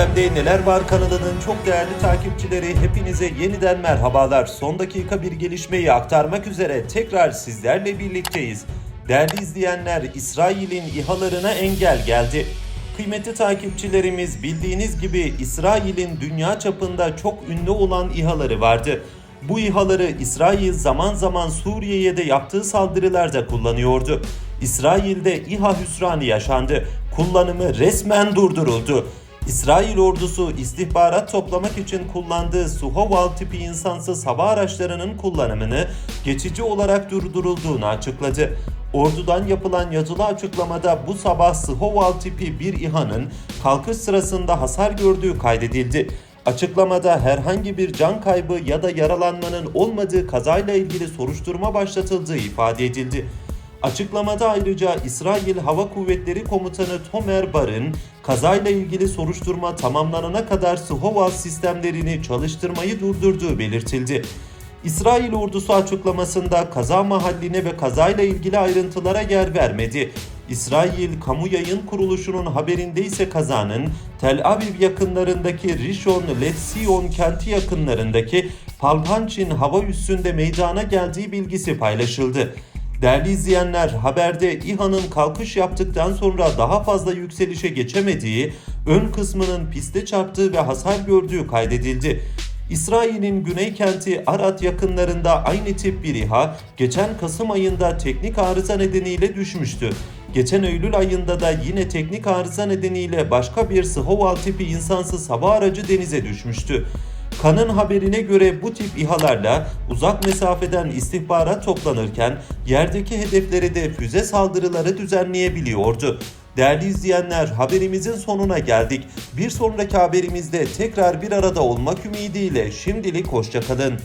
Gündemde Neler Var kanalının çok değerli takipçileri hepinize yeniden merhabalar. Son dakika bir gelişmeyi aktarmak üzere tekrar sizlerle birlikteyiz. Değerli izleyenler İsrail'in İHA'larına engel geldi. Kıymetli takipçilerimiz bildiğiniz gibi İsrail'in dünya çapında çok ünlü olan İHA'ları vardı. Bu İHA'ları İsrail zaman zaman Suriye'ye de yaptığı saldırılarda kullanıyordu. İsrail'de İHA hüsranı yaşandı. Kullanımı resmen durduruldu. İsrail ordusu istihbarat toplamak için kullandığı Suhoval tipi insansız hava araçlarının kullanımını geçici olarak durdurulduğunu açıkladı. Ordudan yapılan yazılı açıklamada bu sabah Suhoval tipi bir İHA'nın kalkış sırasında hasar gördüğü kaydedildi. Açıklamada herhangi bir can kaybı ya da yaralanmanın olmadığı kazayla ilgili soruşturma başlatıldığı ifade edildi. Açıklamada ayrıca İsrail Hava Kuvvetleri Komutanı Tomer Bar'ın kazayla ilgili soruşturma tamamlanana kadar Suhoval sistemlerini çalıştırmayı durdurduğu belirtildi. İsrail ordusu açıklamasında kaza mahalline ve kazayla ilgili ayrıntılara yer vermedi. İsrail Kamu Yayın Kuruluşu'nun haberinde ise kazanın Tel Aviv yakınlarındaki Rishon LeZion kenti yakınlarındaki Palpanchin hava üssünde meydana geldiği bilgisi paylaşıldı. Değerli izleyenler, haberde İHA'nın kalkış yaptıktan sonra daha fazla yükselişe geçemediği, ön kısmının piste çarptığı ve hasar gördüğü kaydedildi. İsrail'in güney kenti Arad yakınlarında aynı tip bir İHA geçen Kasım ayında teknik arıza nedeniyle düşmüştü. Geçen Eylül ayında da yine teknik arıza nedeniyle başka bir Sıhoval tipi insansız hava aracı denize düşmüştü. Kanın haberine göre bu tip İHA'larla uzak mesafeden istihbarat toplanırken yerdeki hedeflere de füze saldırıları düzenleyebiliyordu. Değerli izleyenler haberimizin sonuna geldik. Bir sonraki haberimizde tekrar bir arada olmak ümidiyle şimdilik hoşçakalın.